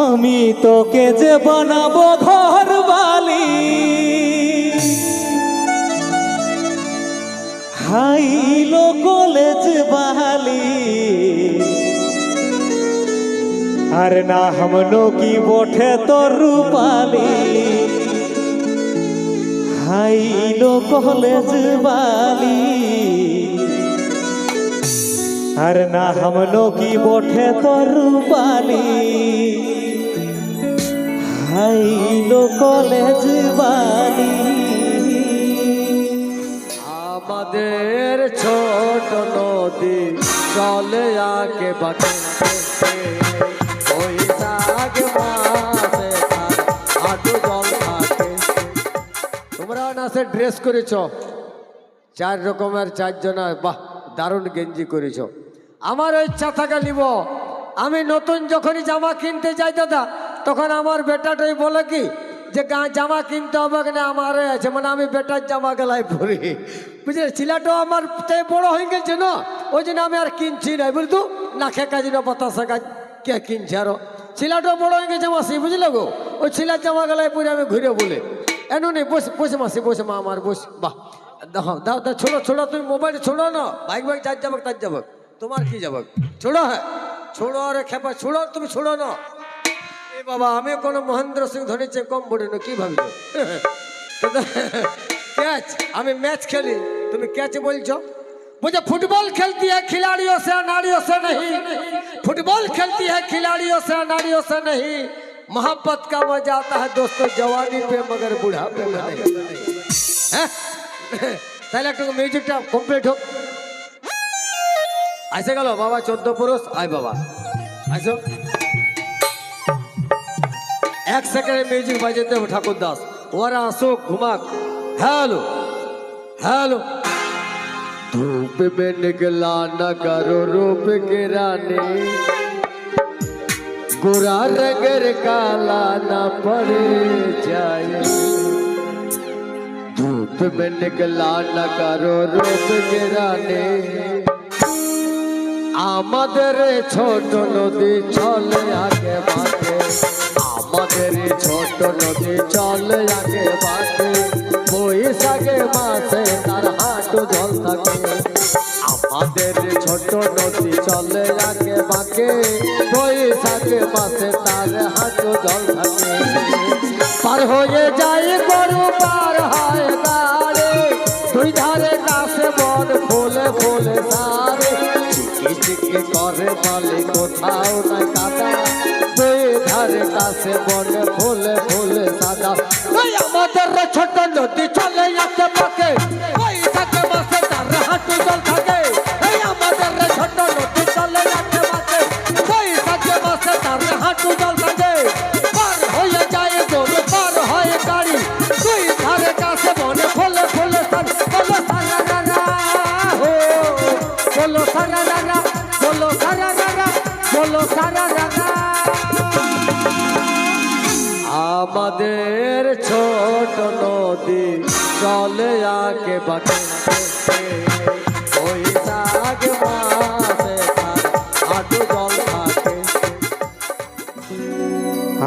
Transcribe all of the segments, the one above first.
আমি তোকে যে বানাবো ঘর বালি হাইলো কলেজ বালি আর না হামনো কি বঠে তোর রূপালি হাইলো কলেজ বালি। আর না হামনো কি বঠে তোর রূপালি হাইলো কলেজ বালি। আমাদের ছোট নদী চলে আগে বাটে ওই মাসে তার হাঁটু জল থাকে তোমরা না সে ড্রেস করেছ? চার রকমের চারজনা, বাহ, দারুণ গেঞ্জি করেছ। আমার ইচ্ছা থাকা নিব। আমি নতুন যখনই জামা কিনতে যাই দাদা, তখন আমার বেটাটাই বলে কি যে জামা কিনতে হবে না আমার আছে মানে আমি বেটার জামা গেলায় পরি। বুঝলে ছেলেটাও আমার থেকে বড় হয়ে গেছে না, ওই জন্য আমি আর কিনছি না। বুঝতো না খেকা না বাতাসা কাজ কে কিনছে আরও? ছেলেটাও বড় হয়ে গেছে মাসি, বুঝলে গো? ওই ছেলের জামা গেলায় পরে আমি ঘুরে বলে, এনো নেই বসে বসে মাসি, বসে মা আমার, বস, বাহ, দাও দাও ছোড়ো ছোড়ো তুমি মোবাইল ছোড়ো না বাইক বাইক যার যাব তার যাবক। তোমার কি যাবক ছোড়ো হ্যাঁ ছোড়ো আরে খেপা ছোড়ো তুমি ছোড়ো না এ বাবা আমি কোনো মহেন্দ্র সিং ধোনির চেয়ে কম বলি না কি ভাবছো ক্যাচ আমি ম্যাচ খেলি তুমি ক্যাচ বলছো मुझे फुटबॉल खेलती है खिलाड़ियों से नारियों से नहीं फुटबॉल खेलती है खिलाड़ियों से नारियों से नहीं मोहब्बत का मजा आता है दोस्तों जवानी पे मगर बुढ़ापे में नहीं হ্যাঁ? তাহলে একটু মিউজিকটা কমপ্লিট হোক আসে গেল বাবা চোদ্দ পুরুষ আয় বাবা আসো এক সেকেন্ডে মিউজিক বাজাতে হবে ঠাকুর দাস ওরা আসুক ঘুমাক হ্যালো হ্যালো धूप में निकला न करो रूप के रानी गोरा रंगर काला न पड़े जाए धूप में निकला न करो रूप के रानी আমাদের ছোট নদী চলে আগে বাঁকে আমাদের ছোট নদী চলে আগে বাঁকে বৈশাখে মাসে তার হাঁটু জল থাকে। আমাদের ছোট নদী চলে আগে বাঁকে বৈশাখে মাসে তার হাঁটু জল থাকে। পার হয়ে যায় গরু, পার হয় দুই ধারে কাছে বন, ফুলে ফুলে সারে চিকি করে বলে, কোথাও না কাদা। দুই ধারে কাছে বনে ফুলে ফুলে সাদা। আমাদের ছোট নদী চলে যাচ্ছে পাকে। আমাদের ছোট নদী চলে আগে থাকে।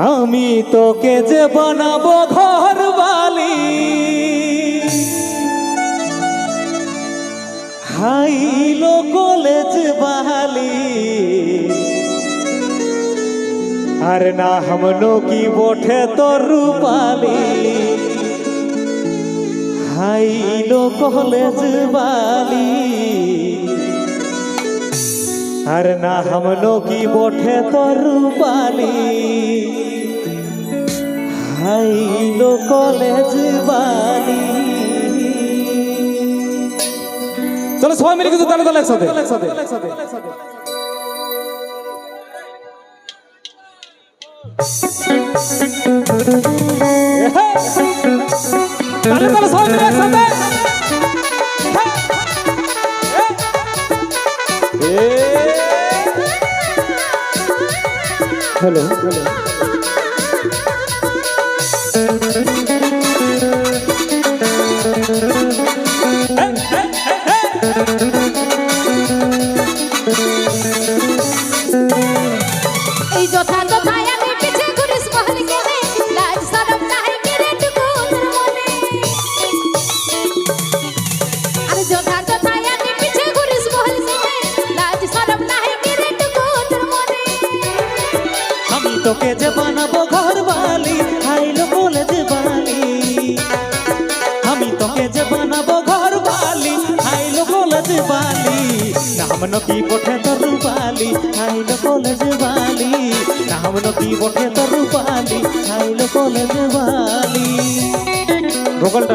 আমি তোকে যে বানাবো ঘর বালি হাই লোকলে যে বালি আর না হামনো কি বঠে তোর রূপালি? হাইলো কলেজ বালি। আর না হামনো কি বঠে তোর রূপালি? হাইলো কলেজ বালি। চলো সবাই মিলে কিন্তু তালে তালে একসাথে। তালে তালে সবাই মিলে একসাথে হ্যালো এই তোকে যে বানাবো ঘর বালি খাইলো কলেজ বালি আমি তোকে যে বানাবো ঘর বালি খাইলো কলেজ বালি নাম নকি বটে তোর বালি খাইলো কলেজ বালি নাম নকি বটে তোর বালি খাইলো কলেজ বালি ভোকালটা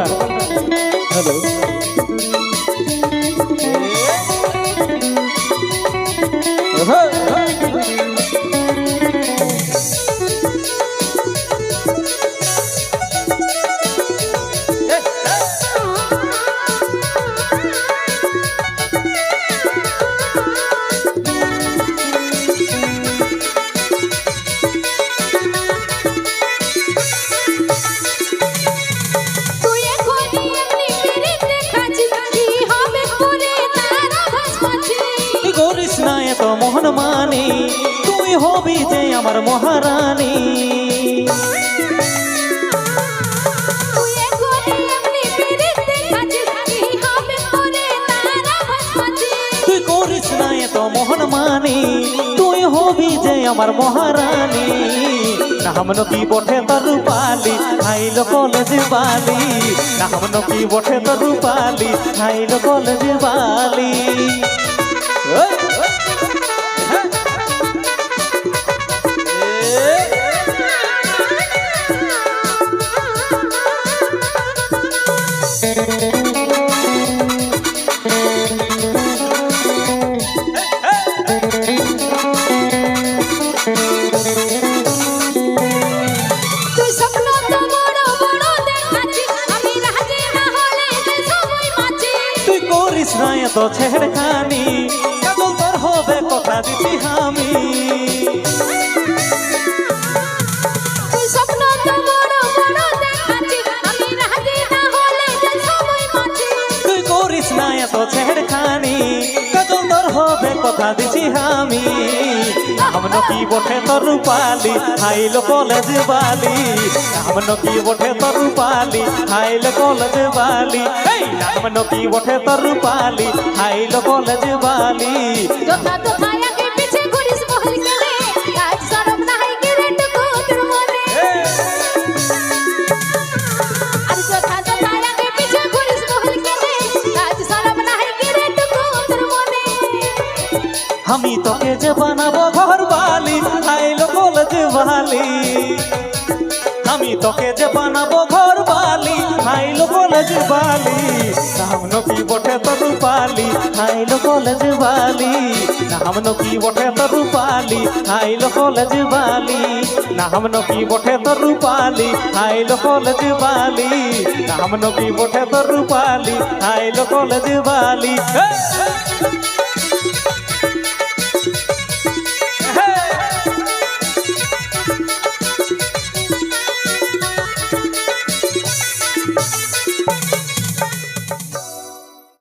করিস না মোহন মানি তুই হবি যে আমার মহারানী। মোহন মানি, তুই হবি যে আমার মহারানী। নাম নকি বটে তোর রূপালি খাইল কলেজ বালি। নাম নকি বটে তোর রূপালি খাইল কলেজ বালি। এত ছেড়খানি কেবল তোর হবে কথা দিছি আমি হবে কথা দিছি আমি নকি বটে তোর রূপালি হাইল কলেজ বালি। নকি বটে তোর রূপালি হাইল কলেজ বালি। নকি বটে তোর রূপালি হাইল কলেজ বালি। বানাবো ঘর বালি, আইলো কলেজ বালি। আমি তোকে যে বানাবো ঘর বালি, আইলো কলেজ বালি। নাম নকি বটে তোর পালি আইলো কলেজ বালি। নাম নকি বটে তোর পালি আইলো কলেজ বালি। নাম নকি বটে তোর পালি আইলো কলেজ বালি। নাম নকি বটে তোর পালি আইলো কলেজ বালি।